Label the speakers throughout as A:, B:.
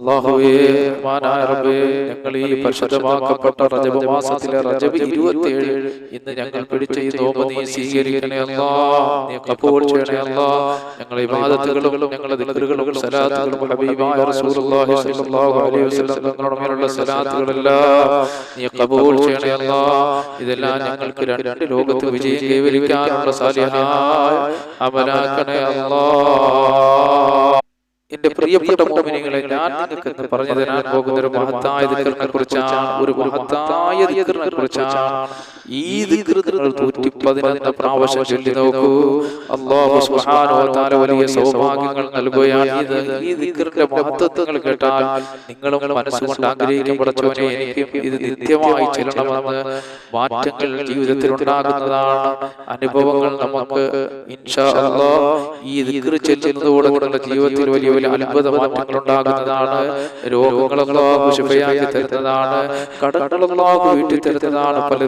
A: അള്ളാഹുവേ റബ്ബേ ഞങ്ങൾ ഈ പരിശുദ്ധമാക്കപ്പെട്ട റജബ് മാസത്തിലെ റജബ് ഇരുപത്തിയേഴ് ഇന്ന് ഞങ്ങൾ പിടിച്ച ഈ നോമ്പ് നീ സ്വീകരിക്കണേ അല്ലാ. നീ ചെയ്യണേ അല്ലാ. ഞങ്ങളെ ഇബാദത്തുകളും ഞങ്ങളെ ദിക്റുകളും സലാത്തുകളും ഹബീബായ റസൂലുള്ളാഹി സ്വല്ലല്ലാഹു അലൈഹി വസല്ലം തങ്ങളുടെ മേലുള്ള സലാത്തുകളെല്ലാം. നീ ചെയ്യണേ അല്ലാ. ഇതെല്ലാം ഞങ്ങൾക്ക് രണ്ട് ലോകത്ത് വിജയം കൈവരിക്കാനുള്ള സാലിഹായ അമലാക്കണേ അല്ലാ. എന്റെ പ്രിയപ്പെട്ട മോമിനികളെ ഞാൻ നിങ്ങൾക്ക് പറഞ്ഞു തരാൻ പോകുന്ന ഒരു മഹത്തായ ദിക്കറിനെ കുറിച്ചാണ് ഒരു മഹത്തായ ദിക്കറിനെ കുറിച്ചാണ്. ഈ പ്രാവശ്യം ചൊല്ലി നോക്കൂ. അള്ളാഹു സുബ്ഹാനഹു വ തആല വലിയ സൗഭാഗ്യങ്ങൾ നൽകുകയാണ് ഇത്. ഈ ദിക്റിന്റെ മഹത്വങ്ങൾ കേട്ടാൽ നിങ്ങളും മനസ്സുകൊണ്ട് ആഗ്രഹിക്കും പടച്ചവനെ എനിക്കും ഇത് നിത്യമായി ചെല്ലണമെന്ന് മാറ്റങ്ങൾ ജീവിതത്തിൽ ഉണ്ടാകുന്നതാണ്. അനുഭവങ്ങൾ നമുക്ക് ഇൻഷാ ഈ ദിക്കർ ചെല്ലുന്നതോടെ നമ്മുടെ ജീവിതത്തിൽ വലിയ വലിയ അത്ഭുത മാറ്റങ്ങൾ ഉണ്ടാകുന്നതാണ്. രോഗങ്ങളൊക്കെ ശുഭയാക്കി തരുന്നതാണ്. അള്ളാഹു വീട്ടിൽ തരുന്നതാണ്. പല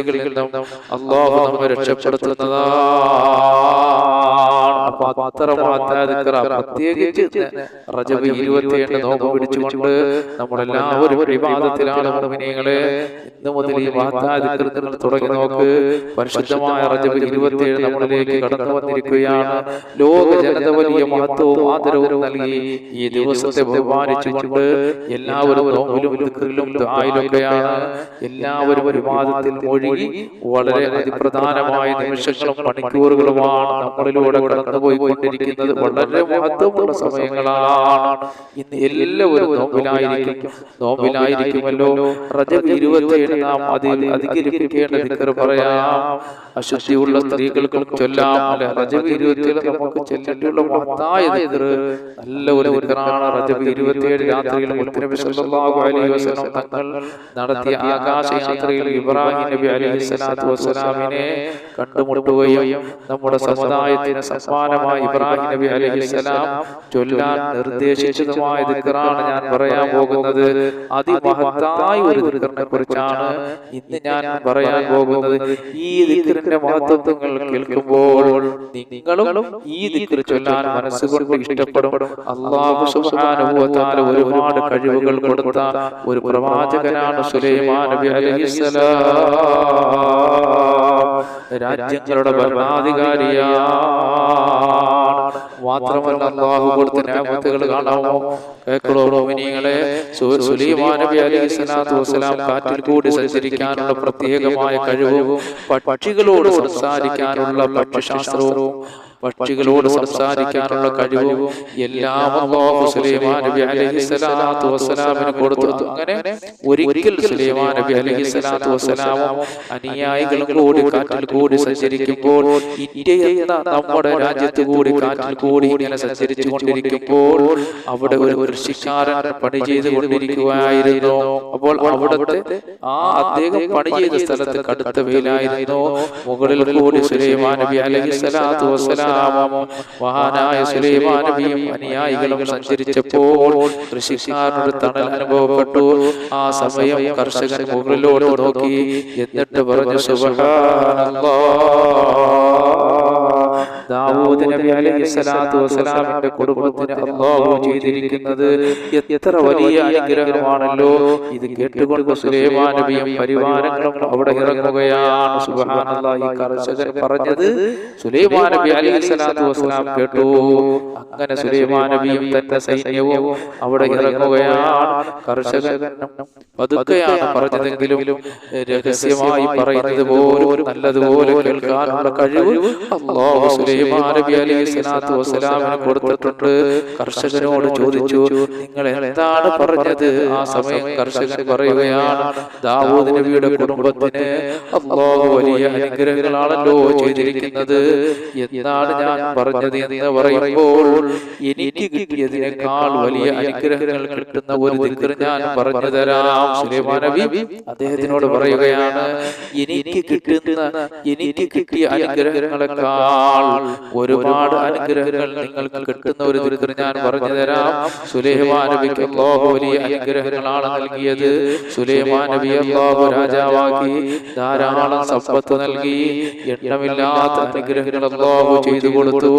A: പ്രതിസന്ധികളിൽ നിന്നും അള്ളാഹു നമ്മെ മാറ്റാതിക്കറ പ്രത്യേകിച്ച് റജബ് ഇരുപത്തിയേഴ് നോമ്പ് പിടിച്ചുകൊണ്ട് നമ്മളെല്ലാവരും മുതൽ ഈ നോക്ക്. പരിശുദ്ധമായ റജബ് ഇരുപത്തിയേഴ് നമ്മളിലേക്ക് കടന്നു ലോക ജനത വലിയ മഹത്വവും ആദരവും നൽകി ഈ ദിവസത്തെ ബഹുമാനിച്ചുകൊണ്ട് എല്ലാവരും എല്ലാവരും ഒരു വിവാദത്തിൽ വളരെ അതിപ്രധാനമായ നിമിഷങ്ങളും മണിക്കൂറുകളുമാണ് നമ്മളിലൂടെ കടന്നുപോയിക്കൊണ്ടിരിക്കുന്നത് വളരെ മഹത്വമുള്ള സമയങ്ങളാണ്. ഇന്ന് എല്ലാവരും നോമ്പിലായിരിക്കും. നോമ്പിലായിരിക്കുമല്ലോ. റജബ് ഇരുപത്തിയേഴ് നാം അതിൽ അധികരിപ്പിക്കേണ്ട പറയാം. അശുദ്ധിയുള്ള സ്ത്രീകൾക്കും ചൊല്ലാം. അല്ലെ റജബ് ഇരുപത്തിയേഴ് നമുക്ക് ചെല്ലേണ്ടിയുള്ള മഹത്തായ ദിക്ർ നല്ല ഒരു ദിക്റാണ്. റജബ് ഇരുപത്തിയേഴ് രാത്രിയിൽ മുത്തനബി സല്ലല്ലാഹു അലൈഹി വസല്ലം തങ്ങൾ നടത്തിയ ആകാശയാത്രയിൽ ഇബ്രാഹിം നബി അലൈഹി സ്വലാത്തു വസ്സലാമിനെ കണ്ടുമുട്ടുകയും നമ്മുടെ സമുദായത്തിന് സമ്മാനമായി ഇബ്രാഹിം നബി അലൈഹിസ്സലാം ചൊല്ലാൻ നിർദ്ദേശിച്ചതുമായ ദിക്റാണ് ഞാൻ പറയാൻ പോകുന്നത്. അതിമഹത്തായ ഒരു ദിക്റിനെ കുറിച്ചാണ് ഇന്ന് ഞാൻ പറയാൻ പോകുന്നത്. ഈ ദിക്റിന്റെ മഹത്വങ്ങൾ കേൾക്കുമ്പോൾ നിങ്ങളും ഈ ദിക്ർ ചൊല്ലാൻ മനസ്സുകൊണ്ട് ഇഷ്ടപ്പെടും. അള്ളാഹു സുബ്ഹാനഹു വ തആല ഒരുപാട് കഴിവുകൾ കൊടുത്ത ഒരു പ്രവാചകനാണ് സുലൈമാൻ നബി അലൈഹിസ്സലാം രാജ്യങ്ങളുടെ മാത്രമല്ല അള്ളാഹു കൊടുത്ത കാണാമോ സുലൈമാൻ നബി അലൈഹി സ്വലാത്തു വസ്സലാം കാറ്റിൽ കൂടി സഞ്ചരിക്കാനുള്ള പ്രത്യേകമായ കഴിവും പക്ഷികളോട് സംസാരിക്കാനുള്ള പക്ഷിശാസ്ത്രവും പക്ഷികളോട് സംസാരിക്കാനുള്ള കഴിവും എല്ലാം അല്ലാഹു സുലൈമാൻ നബി അലൈഹി സ്വലാത്തു വസ്സലാമിന് കൊടുത്തു. അങ്ങനെ ഒരിക്കൽ സുലൈമാൻ നബി അലൈഹി സ്വലാത്തു വസ്സലാമും അനുയായികളും കൂടി കാറ്റിൽ കൂടി സഞ്ചരിക്കുമ്പോൾ ഇന്ത്യ എന്ന നമ്മുടെ രാജ്യത്ത് കൂടി കാറ്റിൽ കൂടി ഇങ്ങനെ സഞ്ചരിച്ചു കൊണ്ടിരിക്കുമ്പോൾ അവിടെ ഒരു കൃഷിക്കാരൻ പണി ചെയ്തു കൊണ്ടിരിക്കുകയായിരുന്നു അപ്പോൾ അവിടുത്തെ ആ അദ്ദേഹം പണി ചെയ്ത സ്ഥലത്ത് കടുത്ത വെയിലായിരുന്നു. മുകളിൽ കൂടി സുലൈമാൻ നബി അലൈഹി സ്വലാത്തു വസ്സലാം മഹാനായ സുലൈമാൻ നബിയും അനുയായികളും സഞ്ചരിച്ചപ്പോൾ കൃഷിക്കാരനൊരു തണൽ അനുഭവപ്പെട്ടു. ആ സമയം കർഷകൻ മുകളിലോട്ട് നോക്കി എന്നിട്ട് പറഞ്ഞു ദാവൂദ് നബി അലൈഹി സ്വലാത്തു വസ്സലാമിന്റെ കുടുംബത്തിന് അല്ലാഹു ചെയ്തിരിക്കുന്നത് എത്ര വലിയ അനുഗ്രഹമാണല്ലോ. ഇത് കേട്ടുകൊണ്ട് സുലൈമാൻ നബിയും പരിവാരങ്ങളും അവിടെ ഇറങ്ങുകയാണ്. സുബ്ഹാനല്ലാഹി കർഷകർ പറഞ്ഞത് സുലൈമാൻ നബി അലൈഹി സ്വലാത്തു വസ്സലാം കേട്ടു. അങ്ങനെ സുലൈമാൻ നബിയും തന്റെ സൈന്യവും അവിടെ ഇറങ്ങുകയാണ്. കർഷകൻ പതുക്കെയാണ് പറഞ്ഞതെങ്കിലും രഹസ്യമായി പറയുന്നത് പോലും നല്ലതുപോലെ കേൾക്കാനുള്ള കഴിവ് അല്ലാഹു സുലൈമാൻ നബി അലൈഹി സ്വലാത്തു വസ്സലാമിന് കൊടുത്തിട്ടുണ്ട്. കർഷകനോട് ചോദിച്ചു നിങ്ങൾ എന്താണ് പറഞ്ഞത്? ആ സമയം കർഷകൻ പറയുകയാണ് ദാവൂദ് നബിയുടെ കുടുംബത്തിന് അല്ലാഹു വലിയ അനുഗ്രഹങ്ങളാണല്ലോ ചെയ്തിരിക്കുന്നത്. എന്നാണ് ഞാൻ പറഞ്ഞത് എന്ന് പറയുമ്പോൾ എനിക്ക് കിട്ടിയതിനേക്കാൾ വലിയ അനുഗ്രഹങ്ങൾ കിട്ടുന്ന ഒരു ദിക്ർ ഞാൻ പറഞ്ഞു തരാം. സുലൈമാൻ നബി അദ്ദേഹത്തിനോട് പറയുകയാണ് എനിക്ക് കിട്ടുന്ന എനിക്ക് കിട്ടിയ അനുഗ്രഹങ്ങളെക്കാൾ ഒരുപാട് അനുഗ്രഹങ്ങൾ നിങ്ങൾക്ക് കിട്ടുന്ന ഒരു ദുരിതം ഞാൻ പറഞ്ഞു തരാം. സുലൈമാൻ നബിക്ക് വലിയ അനുഗ്രഹങ്ങളാണ് നൽകിയത്. സുലൈമാൻ നബി അല്ലാഹു രാജാവാക്കി. ധാരാളം സമ്പത്ത് നൽകി. എണ്ണമില്ലാത്ത അനുഗ്രഹങ്ങൾ അല്ലാഹു ചെയ്തു കൊടുത്തു.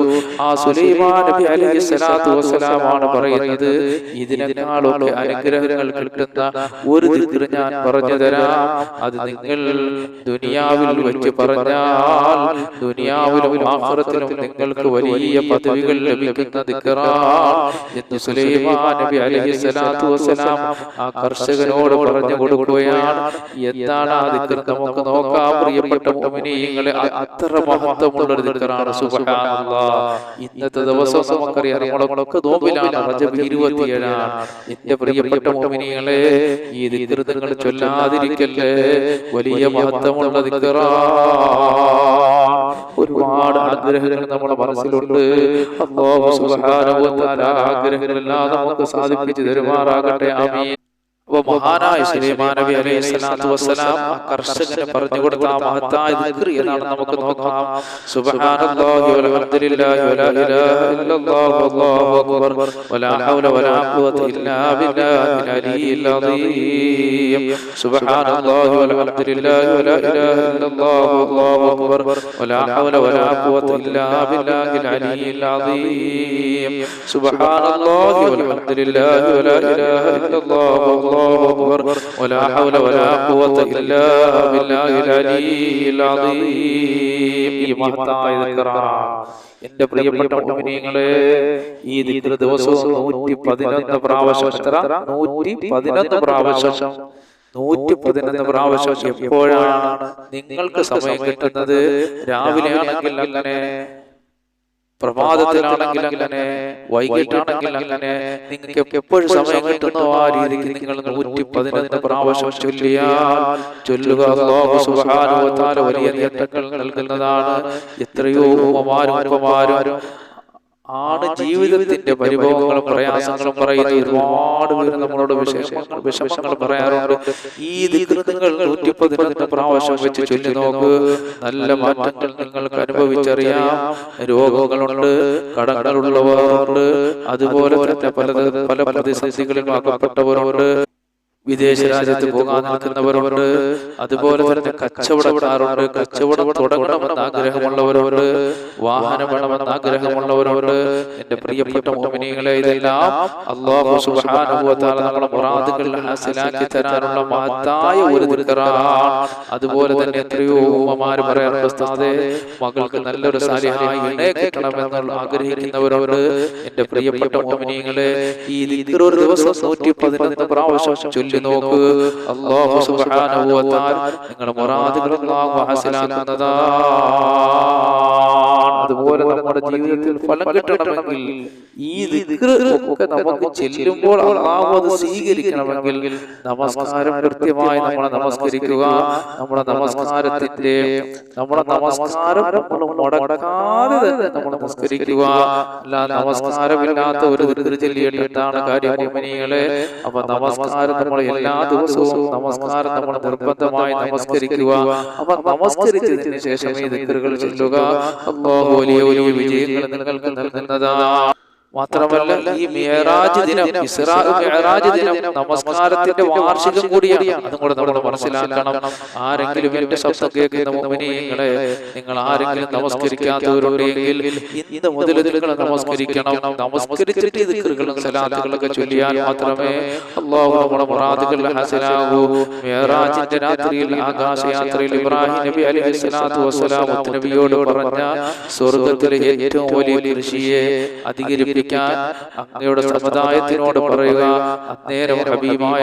A: ആ സുലൈമാൻ നബി അലൈഹി സ്വലാത്തു വസ്സലാമാണ് പറയുന്നത്. ഇതിനേക്കാളൊക്കെ അനുഗ്രഹങ്ങൾ കിട്ടുന്ന ഒരു ദുരിതം ഞാൻ പറഞ്ഞു തരാം. അത് നിങ്ങൾ ദുനിയാവിൽ വെച്ച് പറഞ്ഞാൽ ദുനിയാവിലും ആഖിറത്തിലും നിങ്ങൾക്ക് വലിയ പദവികൾ ലഭിക്കുന്ന എന്ന് സുലൈമാൻ നബി അലൈഹി സ്വലാത്തു വസ്സലാം ആ കർഷകനോട് പറഞ്ഞു കൊടുക്കുകയാണ്. എന്താണ് ആ ദിക്കർ? നമുക്ക് നോക്കാം. പ്രിയപ്പെട്ട മുഅ്മിനീങ്ങളെ അത്ര മഹത്വമുള്ള ഒരു ദിക്കറാണ്. സുബ്ഹാനല്ലാഹ് ഇന്നത്തെ ദിവസം നമുക്കറിയാം. നമ്മളൊക്കെ നോമ്പിലാണ്. റജബ് ഇരുപത്തിയേഴാണ്. എന്റെ പ്രിയപ്പെട്ട മുഅ്മിനീങ്ങളെ ഈ ദിക്ർ നിങ്ങൾ ചൊല്ലാതിരിക്കല്ലേ? വലിയ മഹത്വമുള്ള ഒരുപാട് ആഗ്രഹങ്ങൾ നമ്മുടെ മനസ്സിലുണ്ട്. അല്ലാഹു സുബ്ഹാനഹു വ തആല ആഗ്രഹങ്ങളെല്ലാം നമുക്ക് സാധിപ്പിച്ചു തരുമാറാകട്ടെ. ആമീൻ. അപ്പൊ മഹാനായ ശ്രീമാനവി അലൈഹി സ്വലാത്തു വസ്സലാം ആ കർഷകന് പറഞ്ഞു കൊടുത്ത മഹത്തായ ദിക്രി നമുക്ക് നോക്കാം? സുബ്ഹാനല്ലാഹി വൽഹംദുലില്ലാഹി വലാ ഇലാഹ ഇല്ലല്ലാഹു അല്ലാഹു അക്ബർ. വലാ ഹൗല വലാ ഖുവത ഇല്ലാ ബില്ലാഹിൽ അലിയിൽ അദീം. സുബ്ഹാനല്ലാഹി വൽഹംദുലില്ലാഹി വലാ ഇലാഹ ഇല്ലല്ലാഹു അല്ലാഹു അക്ബർ. വലാ ഹൗല വലാ ഖുവത ഇല്ലാ ബില്ലാഹിൽ അലിയിൽ അദീം. സുബ്ഹാനല്ലാഹി വൽഹംദുലില്ലാഹി വലാ ഇലാഹ ഇല്ലല്ലാഹു أكبر ولا حول ولا قوة إلا بالله العلي العظيم ഈ മഹത്തായ ദിക്റാണ് എന്റെ പ്രിയപ്പെട്ട മുഅ്മിനീങ്ങളെ ഈ ദിക്ർ ദിവസവും നൂറ്റി പതിനൊന്ന് പ്രാവശ്യം എത്ര നൂറ്റി പതിനൊന്ന് പ്രാവശ്യം നൂറ്റി പതിനൊന്ന് പ്രാവശ്യം എപ്പോഴാണ് നിങ്ങൾക്ക് സമയം കിട്ടുന്നത് രാവിലെ ആണെങ്കിൽ അങ്ങനെ പ്രഭാതത്തിലാണെങ്കിൽ അങ്ങനെ വൈകിട്ടാണെങ്കിൽ അങ്ങനെ നിങ്ങൾക്ക് എപ്പോഴും സമയം കിട്ടുന്നോ ആ രീതിക്ക് നിങ്ങൾ നൂറ്റി പതിനൊന്ന് പ്രാവശ്യം ചൊല്ലിയാൽ ചൊല്ലുക. വലിയ നേട്ടങ്ങൾ നൽകുന്നതാണ്. എത്രയോ ഉപമാരും ഉപമാരും ആണ് ജീവിതത്തിന്റെ പരിഭവങ്ങളും പ്രയാസങ്ങളും പറയുന്ന ഒരുപാട് പേര് നമ്മളോട് വിശേഷങ്ങൾ വിഷമങ്ങൾ പറയാറുണ്ട്. ഈ ദീകൃതങ്ങൾ നൂറ്റിപ്പതിനെ പ്രാവശ്യം വെച്ച് ചൊല്ലി നോക്ക്. നല്ല മാറ്റങ്ങൾ നിങ്ങൾക്ക് അനുഭവിച്ചറിയാം. രോഗങ്ങളുണ്ട് കടങ്ങളുള്ളവരുണ്ട്. അതുപോലെ തന്നെ പല പല പ്രതിസന്ധികളിലും അകപ്പെട്ടവരുണ്ട് വിദേശ രാജ്യത്ത് പോകാൻ നിൽക്കുന്നവരവരുണ്ട് അതുപോലെ തന്നെ കച്ചവടക്കാരുണ്ട്. കച്ചവടം തുടങ്ങണമെന്ന് ആഗ്രഹമുള്ളവരുണ്ട്. വാഹനം വേണമെന്ന് ആഗ്രഹമുള്ളവരുണ്ട്. എന്റെ പ്രിയപ്പെട്ട മോമിനികളെ ഇതെല്ലാം അള്ളാഹു സുബ്ഹാനഹു വ തആല നമ്മുടെ മുറാദുകൾ ഹാസിലാക്കി തരാനുള്ള മഹത്തായ ഒരു ദിക്റാണ് അതുപോലെ തന്നെ എത്രയോ ഉമ്മമാർ പറയാറുണ്ട് ഉസ്താദേ മകൾക്ക് നല്ലൊരു സാലിഹായി ഇണയെ കിട്ടണമെന്നുള്ള ആഗ്രഹിക്കുന്നവരുണ്ട്. എന്റെ പ്രിയപ്പെട്ട മോമിനികളെ ഈ ദിക്ർ ഒരു ദിവസം നൂറ്റി പതിനൊന്ന് പ്രാവശ്യം ചൊല്ലി നോക്ക്. അല്ലാഹു സുബ്ഹാനഹു വ തആല നിങ്ങളുടെ മുറാദുകൾ അല്ലാഹു ഹാസിലാക്കുന്നതാണ് അതുപോലെ നമ്മുടെ ജീവിതത്തിൽ ഫലം കിട്ടണമെങ്കിൽ ഈ ഒക്കെ നമുക്ക് ചെല്ലുമ്പോൾ അത് സ്വീകരിക്കണമെങ്കിൽ നമസ്കാരം കൃത്യമായി നമ്മളെ നമസ്കരിക്കുക. നമ്മുടെ നമസ്കാരത്തിന്റെ നമ്മുടെ നമസ്കാരം നമ്മൾ മുടക്കാതെ തന്നെ നമ്മൾ നമസ്കരിക്കുക. അല്ല നമസ്കാരമില്ലാത്ത ഒരു ദിക്ർ കാര്യമനികളെ അപ്പൊ നമസ്കാരം നമ്മൾ എല്ലാ ദിവസവും നമസ്കാരം നമ്മൾ നിർബന്ധമായി നമസ്കരിക്കുക. അപ്പൊ നമസ്കരിച്ചതിന് ശേഷം ഈ ദിക്കറുകൾ ചൊല്ലുക. അല്ലാഹു വലിയ വലിയ വിജയങ്ങൾ നിങ്ങൾക്ക് നൽകുന്നതാണ് മാത്രമല്ല ഈ മിയറാജ് ദിനം മിയറാജ് ദിനം നമസ്കാരത്തിന്റെ വാർഷികം കൂടിയാണ്. അതും കൂടെ നമ്മൾ മനസ്സിലാക്കണം. ആരെങ്കിലും എന്റെ ശബ്ദം കേൾക്കുന്ന നിങ്ങൾ ആരെങ്കിലും നമസ്കരിക്കാത്തവരുണ്ടെങ്കിൽ ഇന്ന് മുതൽ നിങ്ങൾ നമസ്കരിക്കണം. നമസ്കരിച്ചിട്ട് ദിക്റുകളും സലാത്തുകളൊക്കെ ചൊല്ലിയാൽ മാത്രമേ അല്ലാഹു നമ്മുടെ മുറാദുകൾ ഹാസിലാകൂ മിയറാജിന്റെ രാത്രിയിൽ ആകാശയാത്രയിൽ ഇബ്രാഹിം നബി അലൈഹി സ്വലാത്തു വസ്സലാം നബിയോട് പറഞ്ഞ സ്വർഗത്തിലെ ഏറ്റവും വലിയ കൃഷിയെ അധികരിപ്പിക്കും ജീവിക്കാൻ അങ്ങയുടെ സമുദായത്തിനോട് പറയുക. നേരം ഹബീബായ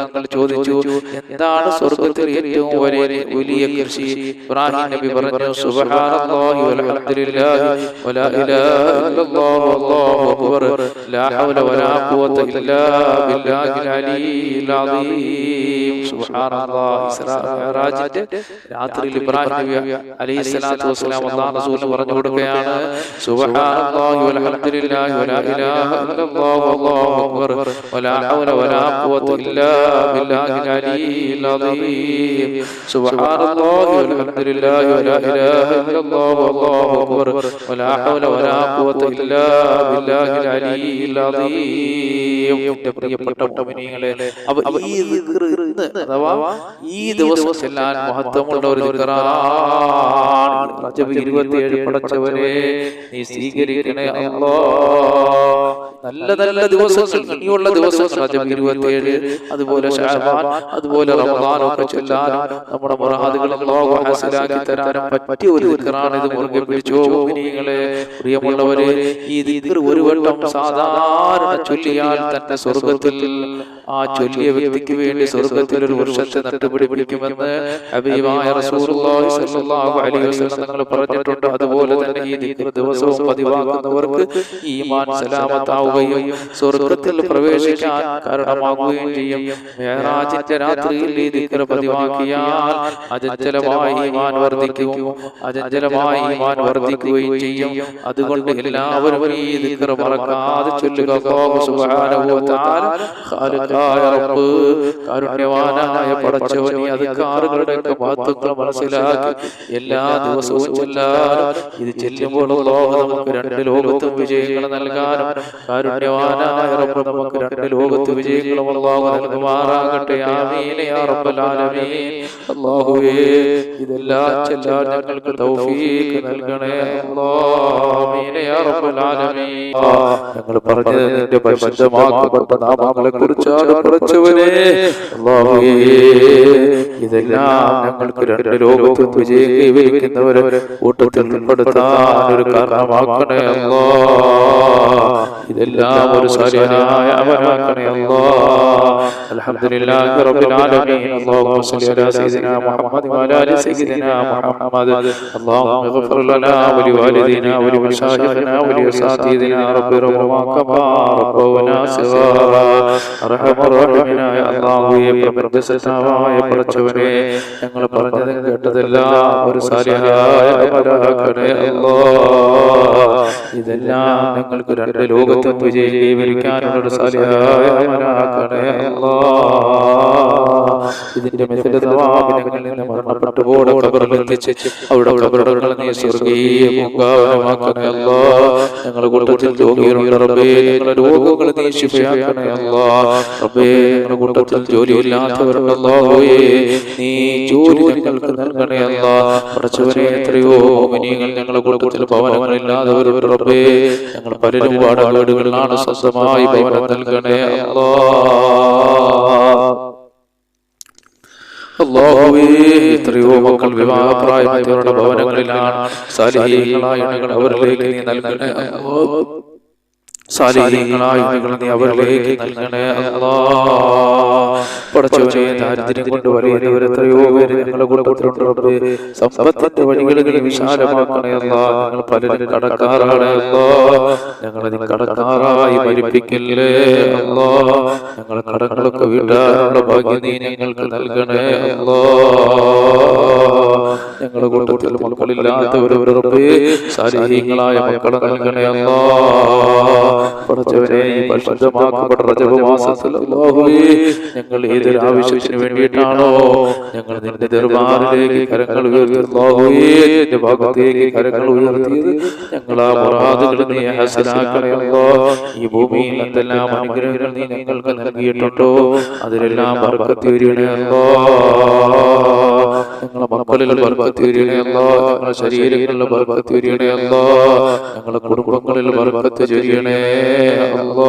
A: തങ്ങൾ ചോദിച്ചു എന്താണ് സ്വർഗത്തിൽ ഏറ്റവും വലിയ വലിയ കൃഷി? ഇബ്രാഹിം നബി പറഞ്ഞു സുബ്ഹാനല്ലാഹി വൽഹംദുലില്ലാഹി വലാ ഇലാഹ ഇല്ലല്ലാഹു വല്ലാഹു അക്ബർ. ലാ ഹൗല വലാ ഖുവത ഇല്ലാ ബില്ലാഹിൽ അലിയിൽ അദീം മിഅ്റാജിന്റെ രാത്രിയിൽ ഇബ്രാഹിം നബി അലൈഹി സ്വലാത്തു വസ്സലാം അല്ലാഹു റസൂലിന് പറഞ്ഞു കൊടുക്കുകയാണ് സുബ്ഹാനല്ലാഹി വലാ ഇലാഹ ഇല്ലല്ലാഹു അല്ലാഹു അക്ബർ വലാ ഹൗല വലാ ഖുവത ഇല്ലാ ബില്ലാഹിൽ അലിയിൽ അദീം. സുബ്ഹാനല്ലാഹി വൽഹംദുലില്ലാഹി വലാ ഇലാഹ ഇല്ലല്ലാഹു അല്ലാഹു അക്ബർ വലാ ഹൗല വലാ ഖുവത ഇല്ലാ ബില്ലാഹിൽ അലിയിൽ അദീം. പ്രിയപ്പെട്ട മുഅ്മിനീങ്ങളെ അപ്പൊ ഈ ദിക്ർ അഥവാ ഈ ദിവസത്തിൽ മഹത്വമുള്ള ഒരു 27 പടച്ചവരെ നീ സ്വീകരിക്കണേ അല്ലാ. നല്ല നല്ല ദിവസങ്ങൾ ഇനിയുള്ള ദിവസങ്ങൾ ഇരുപത്തിയേഴ് 27 അതുപോലെ ഷഅബാൻ അതുപോലെ റമദാൻ ഒക്കെ ചൊല്ലാനും നമ്മുടെ മുറാദുകൾ അല്ലാഹു ഹാസിലാക്കി തരാനും പറ്റിയ ഒരു ദിക്റാണ് ഇത് മുറുകെ പിടിച്ചോ മുഅ്മിനീങ്ങളെ പ്രിയമുള്ളവരെ ഈ ദിക്ർ ഒരു വട്ടം സാധാരണ ചൊല്ലിയാൽ തന്നെ സ്വർഗത്തിൽ ആ ചൊല്ലിയ വ്യക്തിക്ക് വേണ്ടി സ്വർഗത്തിൽ ഒരു വൃക്ഷത്തെ നട്ടുപിടിപ്പിക്കുമെന്ന് ഹബീബായ റസൂലുള്ളാഹി സ്വല്ലല്ലാഹു അലൈഹി വസല്ലം തങ്ങൾ പറഞ്ഞിട്ടുണ്ട്. അതുപോലെ തന്നെ ഈ ദിക്ർ ദിവസവും പതിവാക്കുന്നവർക്ക് ഈമാൻ സലാമത്താവുകയും സ്വർഗത്തിൽ പ്രവേശിക്കാൻ കാരണമാകുകയും ചെയ്യും. മേറാജിന്റെ രാത്രിയിൽ ഈ പതിവാക്കിയാൽ അജഞ്ചലമായി ഈമാൻ വർദ്ധിക്കും. അജഞ്ചലമായി ഈമാൻ വർദ്ധിക്കുകയും ചെയ്യും. അതുകൊണ്ട് എല്ലാവരും ഈ ദിക്ർ മറക്കാതെ ചൊല്ലുക. കാരുണ്യവാനായ പടച്ചവൻ ഈ അധികാറുകളുടെ മഹത്വങ്ങൾ മനസ്സിലാക്കി. എല്ലാ ദിവസവും ചെല്ലാനും ഇത് ചെല്ലുമ്പോൾ ലോകം നമുക്ക് രണ്ട് ലോകത്തും വിജയങ്ങൾ നൽകാനും രണ്ട് അള്ളാഹു ആമീൻ. യാ റബ്ബൽ ആലമീൻ. അല്ലാഹുവേ ഇതെല്ലാം ഞങ്ങൾക്ക് നൽകണേ. ആമീൻ. യാ റബ്ബൽ ആലമീൻ. ഞങ്ങൾ പറഞ്ഞത് നിന്റെ നാമങ്ങളെ അല്ലാഹുവേ ഇതെല്ലാം ഞങ്ങൾക്ക് രണ്ട് ലോകത്തും വിജയിക്കുന്നവരെ കൂട്ടത്തിൽ ഉൾപ്പെടുത്താൻ ഒരു കാരണമാക്കണേ. ഇതെല്ലാം ഒരു സാലിഹായ അവരാക്കണേ അല്ലാ അൽഹംദുലില്ലാഹി റബ്ബിൽ ആലമീൻ അല്ലാഹുമ്മ സ്വല്ലി അലാ സയ്യിദിനാ മുഹമ്മദ് വഅലാ ആലി സയ്യിദിനാ മുഹമ്മദ് اللهم اغفر لنا ولوالدينا ولمشايخنا ولأساتذتنا رب ارحمهما كما ربونا صغارا അർഹമ റഹീമിനായ അല്ലാഹുവേ പ്രപഞ്ചസത്താവായ പടച്ചവനെ ഞങ്ങൾ പറഞ്ഞത് കേട്ടതെല്ലാം ഒരു സാലിഹായ അമലാക്കണേ അല്ലാ ഇതെല്ലാം ഞങ്ങൾക്ക് രണ്ട് ലോകത്തും വിജയം കൈവരിക്കാനുള്ള ഒരു സാലിഹായ അമലാക്കണേ അല്ലാ ഇതിന്റെ മെസ്സിലതവാമിനങ്ങളിൽ നിന്ന് മരണപ്പെട്ടു പോടെ കബറിലെത്തിച്ച് അവിടെ കബറുകൾ നീ സ്വർഗീയ പൂങ്കാവനമാക്കണേ അല്ലാ. ഞങ്ങളുടെ കൂട്ടത്തിൽ രോഗികളുണ്ട് റബ്ബേ. ഞങ്ങളുടെ രോഗങ്ങളെ നീ ശിഫയാക്കണേ അല്ലാ. റബ്ബേ ഞങ്ങളുടെ കൂട്ടത്തിൽ ജോലിയില്ലാത്തവരുണ്ടല്ലോ നീ ജോലി ഞങ്ങൾക്ക് നൽകണേ അല്ലാ. പഠിച്ചവരെ എത്രയോ മോമിനിയങ്ങൾ ഞങ്ങളുടെ കൂട്ടത്തിൽ ഭവനങ്ങളില്ലാത്തവർ റബ്ബേ. ഞങ്ങൾ പലരും സ്വന്തമായി ഭവനം നൽകണേ അല്ലാ. അല്ലാഹുവേ എത്രയോ മക്കൾ വിവാഹപ്രായമായവരുടെ ഭവനങ്ങളിലാണ് സാലിഹീകളായ അവരിലേക്ക് നീ നൽകണേ നൽകണേ ഞങ്ങളുടെ കൂട്ടത്തിലുണ്ട് റബ്ബേ. സമ്പത്തിന്റെ വിശാലമാക്കണേ ഞങ്ങൾ പലരും ഞങ്ങളെ നീ കടങ്ങളൊക്കെ വീട്ടാനുള്ള ഭാഗ്യം നീ ഞങ്ങൾക്ക് നൽകണേ അല്ലാ. ഞങ്ങളുടെ കൂട്ടത്തിൽ മക്കളില്ലാത്തവരവർ റബ്ബേ സാലിഹീങ്ങളായ മക്കളെ നൽകണേ അല്ലാ. ഈ പരിശുദ്ധമാക്കപ്പെട്ട ഞങ്ങൾ ഏതൊരു ആവശ്യത്തിന് വേണ്ടിയിട്ടാണോ ഞങ്ങൾ നിന്റെ ദർബാറിലേക്ക് കരങ്ങൾ ഉയർത്തി. ഭാഗത്തേക്ക് കരങ്ങൾ ഉയർത്തിയത് ഞങ്ങൾ ആ മുറാദുകൾ നീ ഈ ഭൂമിയിൽ എന്തെല്ലാം അനുഗ്രഹങ്ങൾ നീ ഞങ്ങൾക്ക് നൽകിയിട്ടുണ്ടോ? അതിലെല്ലാം ബർക്കത്ത് വരികണേ അല്ലാ ഞങ്ങളെ മക്കളിൽ ബർക്കത്ത് വരികണേ അല്ലാ ഞങ്ങളുടെ ശരീരങ്ങളിൽ ബർക്കത്ത് വരികണേ അല്ലാ ഞങ്ങളുടെ കുടുംബങ്ങളിൽ ബർക്കത്ത് ചെയ്യണേ അല്ലാ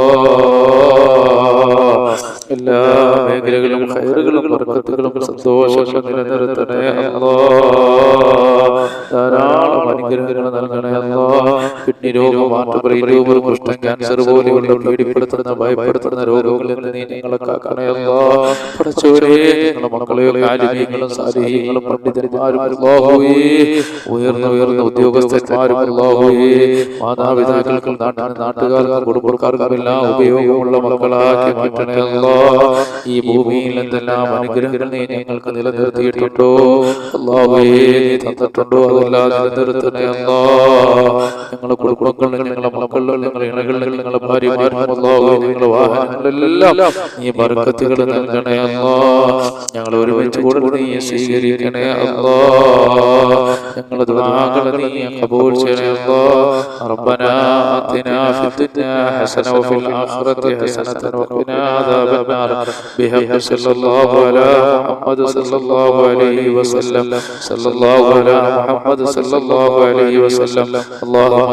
A: എല്ലാ മേഖലകളും ഹൈറുകളും ബർക്കത്തുകളും സന്തോഷങ്ങളും നിലനിർത്തണേ. അല്ലാ കിഡ്നി രോഗം രോഗം ബ്രെയിൻ ട്യൂമർ കുഷ്ഠം ക്യാൻസർ പോലെയുള്ള പേടിപ്പെടുത്തുന്ന ഭയപ്പെടുത്തുന്ന രോഗങ്ങളിൽ നിന്ന് നീ ഞങ്ങളെ കാക്കണയല്ലോ പഠിച്ചവരെ ഞങ്ങളുടെ മക്കളെയും ആലിമീങ്ങളും സാലിഹീങ്ങളും പണ്ഡിതന്മാരും ഉയർന്ന ഉയർന്ന ഉദ്യോഗസ്ഥന്മാരും മാതാപിതാക്കൾക്കും നാട്ടിന് നാട്ടുകാർക്കും കുടുംബക്കാർക്കും എല്ലാം ഉപയോഗമുള്ള മക്കളാക്കി മാറ്റണേ അല്ലാ. ഈ ഭൂമിയിൽ എന്തെല്ലാം അനുഗ്രഹങ്ങൾ നീ ഞങ്ങൾക്ക് നിലനിർത്തിയിട്ടുണ്ടോ? അല്ലാഹുവേ നീ തന്നിട്ടുണ്ടോ? അതെല്ലാം നിലനിർത്തണേ അല്ലാ. ഞങ്ങളുടെ കുടുംബങ്ങളിലും ഞങ്ങളുടെ മക്കളിലും ഞങ്ങളുടെ ഇണകളിലും ഞങ്ങളുടെ ഭാര്യമാരും അല്ലാഹുവേ ഞങ്ങളുടെ വാഹനങ്ങളിലെല്ലാം നീ ബർക്കത്തുകൾ നൽകണേ അല്ലാ ഞങ്ങൾ ഒരുമിച്ച് കൂടെ നീ സ്വീകരിക്കണേ അല്ലാ ഞങ്ങളുടെ ദുആകൾ നീ കബൂൽ ചെയ്യണേ അല്ലാ ربنا آتنا في الدنيا حسنة وفي الآخرة حسنة وقنا عذاب النار بحق صلى الله على محمد صلى الله عليه وسلم صلى الله على محمد صلى الله عليه وسلم اللهم